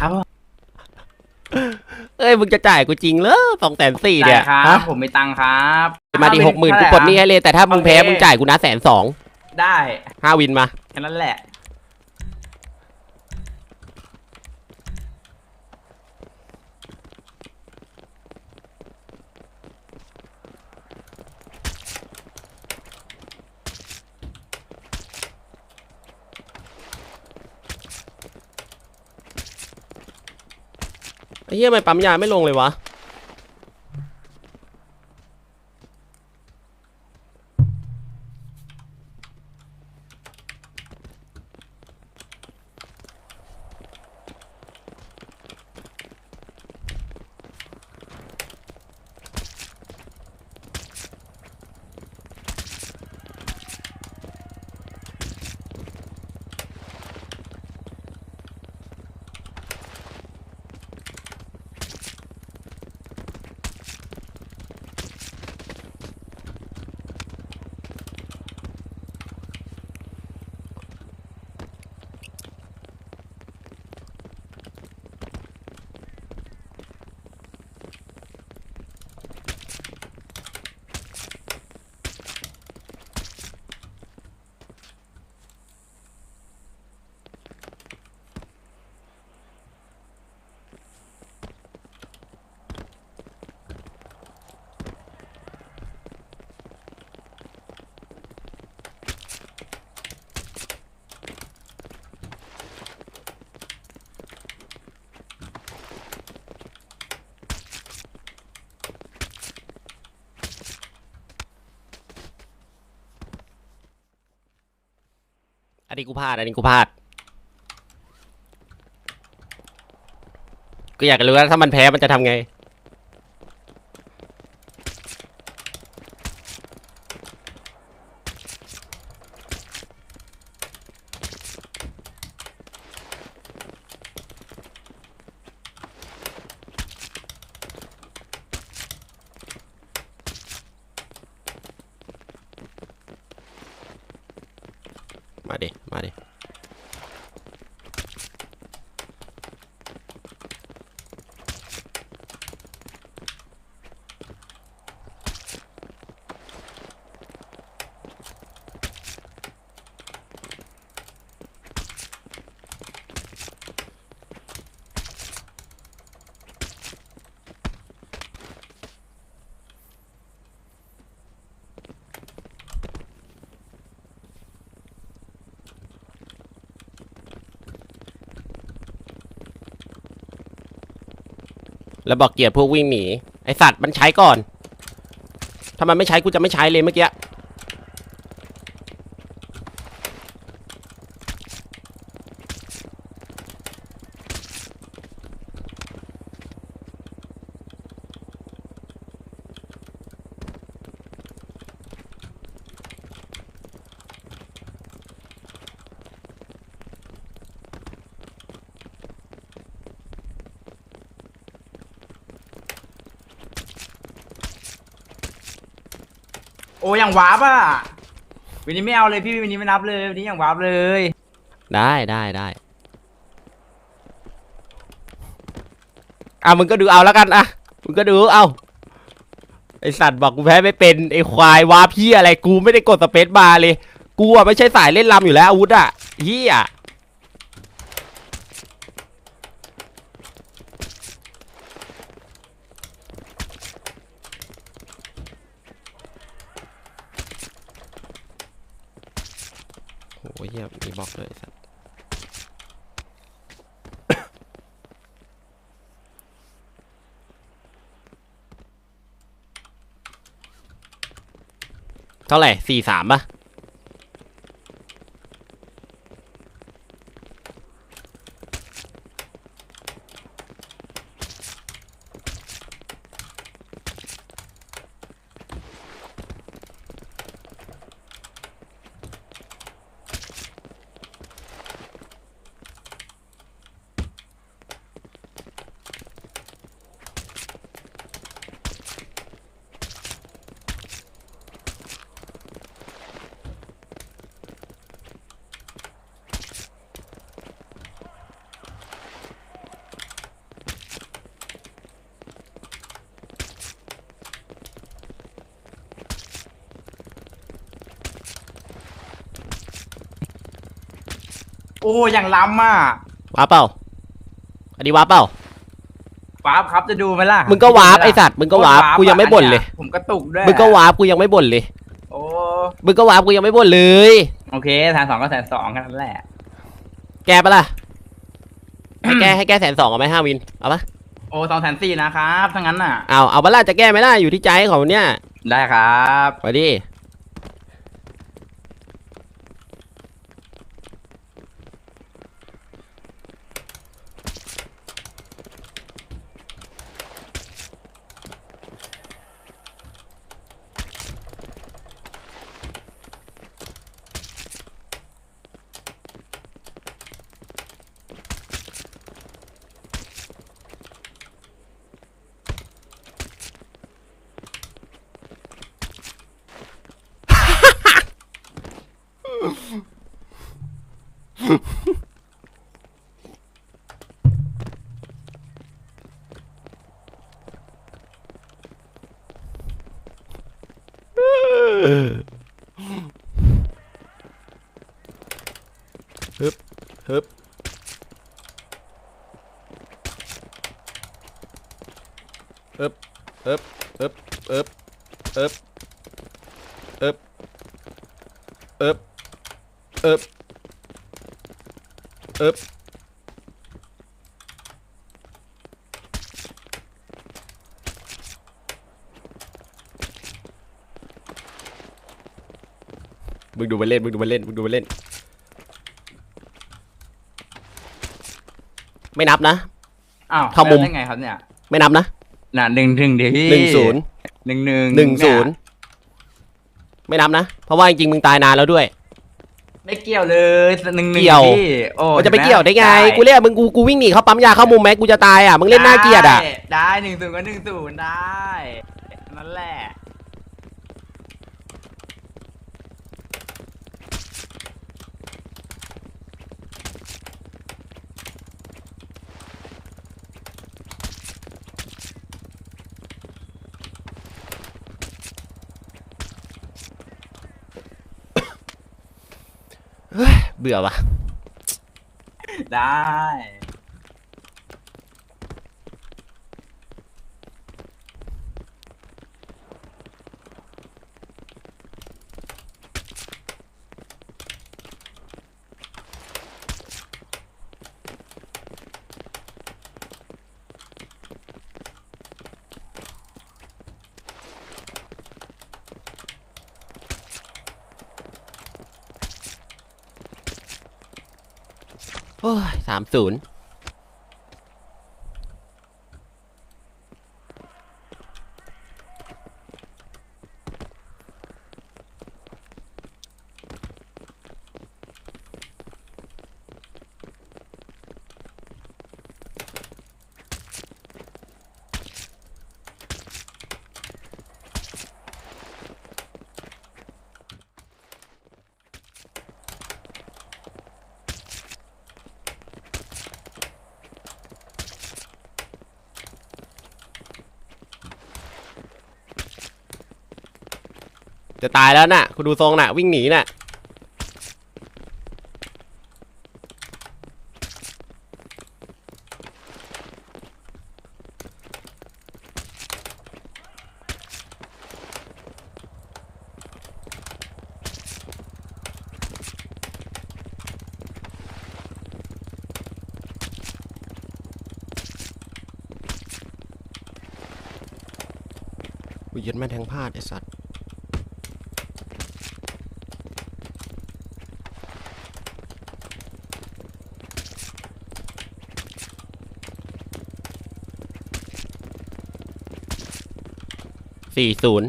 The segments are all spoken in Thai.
ครับผมเอ้ยมึงจะจ่ายกูจริงเหรอสองแสนสี่ได้เนี่ยครัฮะบผมมีตังค์ครับมาดิหกหมื่นกูเท่าปไร่ลดหนี้ให้เลยแต่ถ้ามึงแพ้โอเคมึงจ่ายกูนะแสนสองได้ ห้าวินมาแค่นั้นแหละ เหี้ยทำไมปั๊มยาไม่ลงเลยวะ อันนี้กูพลาด อันนี้กูพลาด กูอยากรู้ว่าถ้ามันแพ้มันจะทำไง มา แล้วบอกเกียร์พวกวิ่งหนีไอสัตว์มันใช้ก่อนถ้ามันไม่ใช้กูจะไม่ใช้เลยเมื่อกี้ โอ้ยังวาร์ปอะวันนี้ไม่เอาเลยพี่วันนี้ไม่นับเลยวันนี้ยังวาร์ปเลยได้ได้ได้อะมึงก็ดูเอาแล้วกันอะมึงก็ดูเอาไอสัตว์บอกกูแพ้ไม่เป็นไอควายวาพี่อะไรกูไม่ได้กดสเปซบาร์เลย กูอะไม่ใช่สายเล่นลำอยู่แล้วอาวุธอะเฮีย เหี้ยมีบล็อกด้วยสัตว์เท่าไหร่สี่สามป่ะ โอ้อย่างล้ำอะว้าร์ปเปล่า อันนี้ว้าร์ปเปล่า วาร์ปครับจะดูไหมล่ะมึงก็วาร์ปจะดูหไอสัตว์ มึงก็วาร์ปโคตกูยังไม่บ่นเลยอัผมกระตุกด้วยมึงก็วาร์ปกูยังไม่บ่นเลย โอ้มึงก็วาร์ปกูยังไม่บ่นเลย โอเคแสนสองก็แสนสองแค่นั้นแหละแกปะล่ะ ให้แกให้แกแสนสองเอาไหมห้าวิน เอาปะโอ้สองแสนสี่นะครับถ้างั้นน่ะ เอา เอาปะล่ะจะแก้ไหมล่ะอยู่ที่ใจของเนี่ย ได้ครับ ไปดิ ฮึบฮึบฮึบฮึบฮึบฮึบฮึบฮึบฮึบฮึบฮึบ มึงดูมันเล่นมึงดูมันเล่นมึงดูมันเล่น ไม่นับนะ อ้าวเข้ามุม แล้วได้ไงครับเนี่ยไม่นับนะน่ะหนึ่งถึงเดี๋ยวพี่หนึ่งศูนย์หนึ่งหนึ่งหนึ่งศูนย์ไม่นับนะ เพราะว่าจริงๆมึงตายนานแล้วด้วย ไม่เกี่ยวเลยหนึ่งหนึ่งเกี่ยว พี่โอ้มันจะไปห็หเกี่ยวได้ไง กูเรียกมึงกูกูวิ่งหนีเข้าปั๊มยาเข้ามุมแม็กกูจะตายอะมึงเล่นน่าเกลียดอะได้ได้หนึ่งศูนย์ก็หนึ่งศูนย์ได้ นั่นแหละ เบื่อว่ะได้ โอ้ยสามศูนย์ จะตายแล้วน่ะ คุณดูทรงน่ะ วิ่งหนีน่ะ อุ้ยยันแม่แทงพลาดไอ้สัตว์ สี่ศูนย์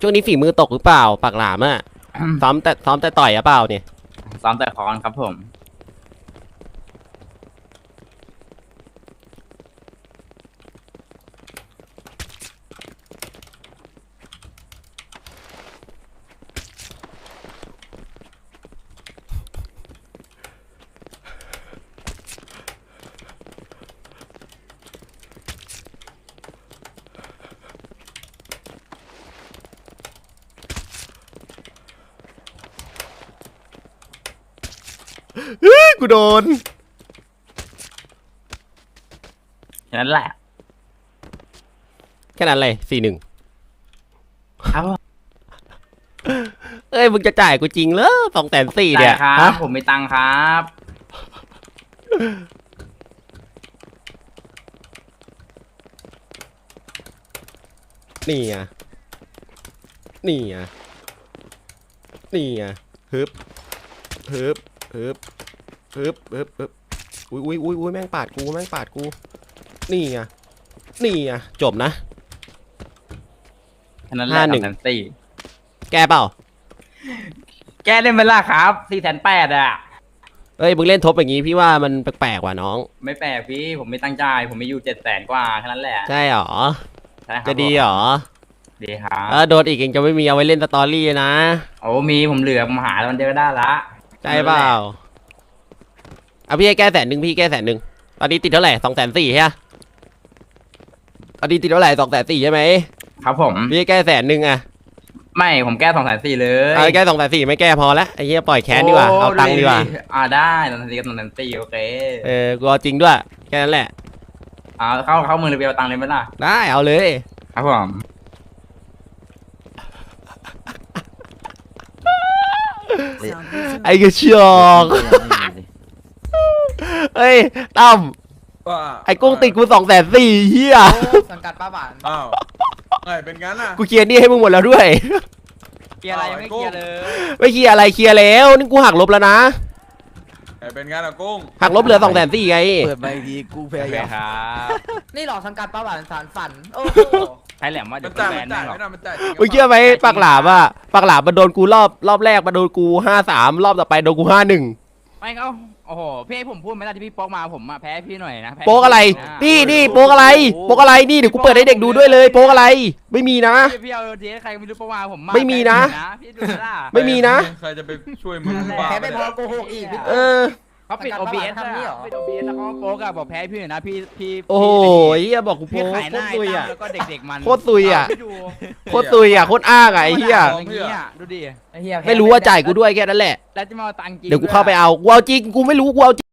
ช่วงนี้ฝีมือตกหรือเปล่า ปากหลามอะซ้อมแต่ซ้อมแต่ต่อยอะเปล่าเนี่ย ซ้อมแต่คอนครับผม กูโดนแค่นั้นแหละแค่นั้นเลยสี่หนึ่งครับเอ้ยมึงจะจ่ายกูจริงเหรอสองแสนสี่เนี่ยได้ครับ ฮะผมมีตังค์ครับ นี่ไงนี่ไงนี่ไงฮึบฮึบ ฮึบฮึบฮึบฮึบอุ้ยอุ้ยอุ้ยอุ้ยแม่งปาดกูแม่งปาดกู นี่ไงนี่ไงจบนะแค่นั้นแหละห้าสหนึ่องงแสนสี่แกเปล่า แกได้ไหมล่ะครับสี่แสนแปดอะ เอ้ยมึงเล่นทบอย่างงี้พี่ว่ามันแปลกๆว่ะน้อง ไม่แปลกพี่ ผมไม่ตั้งใจายผมมีอยู่เจ็ดแสนกว่าแค่นั้นแหละใช่หรอ ใช่ครับจะดีหรอดีครับเออโดนอีกเองจะไม่มีเอาไว้เล่นสตอรี่นะ โอ้มีผมเหลือผมหาแล้วมันเดียวก็ได้ละ ใช่เปล่าเอาพี่ให้แก้แสนหนึ่งพี่แก้แสนหนึ่งตอนนี้ติดเท่าไหร่สองแสนสี่ใช่ไหมตอนนี้ติดเท่าไหร่สองแสนสี่ใช่ไหมครับผม พี่ให้แก้แสนหนึ่งอะไม่ผมแก้สองแสนสี่เลยเอาแก้สองแสนสี่ไม่แก้พอละไอ้เหี้ยปล่อยแค้นดีกว่าโเอาตังค์ดีกว่า อ่าได้สองแสนสี่กับสองแสนสี่โอเคเออกูเอาจริงด้วย แค่นั้นแหละ เอาเข้าเข้ามือเลยไปเอาตังค์เลยไหมล่ะ ได้เอาเลย ครับผม ไอ้กระชอกเฮ้ยตั้มว่าไอ้กุ้งติดกูสองแสนสี่เฮียสังกัดป้าหวานอ้าวไงเป็นงั้นอะกูเคลียร์หนี่ให้มึงหมดแล้วด้วย เคลียร์อะไรยังไม่เคลียร์เลย ไม่เคลียร์อะไรเคลียร์แล้ว นี่กูหักลบแล้วนะไง เป็นงั้นอะกุ้งหักลบเหลือสองแสนสี่ไง เปิดมาอีกทีกูพยายามครับนี่หรอสังกัดป้าหวานสารฝัน โอ้โหใช่แหลมว่าเดี๋มัยนวจ่ายแบมันนจ่ายแม่งหรอก ไม่ได้มันจ่ายจริงมึงเชื่อไหมปากหลาบอะปากหลาบมันโดนกูรอบรอบแรกมาโดนกูห้าสามรอบต่อไปโดนกูห้าหนึ่ง ไม่เขาโอ้โหพี่ให้ผมพูดไหมล่ะที่พี่โป๊กมาผมอะแพ้พี่หน่อยนะแพ้โป๊กอะไร พี่นี่นี่โป๊กอะไร โป๊กอะไร นี่เดี๋ยวกูเปิดให้เด็กดูด้วยเลย โป๊กอะไร ไม่มีนะ พี่พี่เอาเจ๊ใครไม่รู้โป๊กมาผมาไม่มีนะ แพ้พี่ดูไหมล่ะไม่มีนะ ใครจะไปช่วยมึงนั่นแหละบ้าแค่ไปไม่พเนี่อยโกหกอีกพี่เออ เขาปิดประ OBS กันว่าทำนี่เหรอปิด OBS แล้วเขาโป๊กอะบอกแพ้พี่หน่อยนะพี่พี่โอ้โหเฮียบอกกูพี่โป๊กขายโคหตน้ารตุยไอ้ตั้อะมแล้วก็เด็กๆมันโคตรตุยอะเาพี่ดูโคตรตุยอะโคตรอ้างอะไอ้เฮียอย่างเงี้ยดูดิอ้เหี้ยไม่รู้ว่าจ่ายกูด้วยแค่นั้นแหละแล้วจะมาเอาตังค์จริงเดี๋ยวกูเข้าไปเอากูเอาจริงกูไม่รู้กูเอาจริง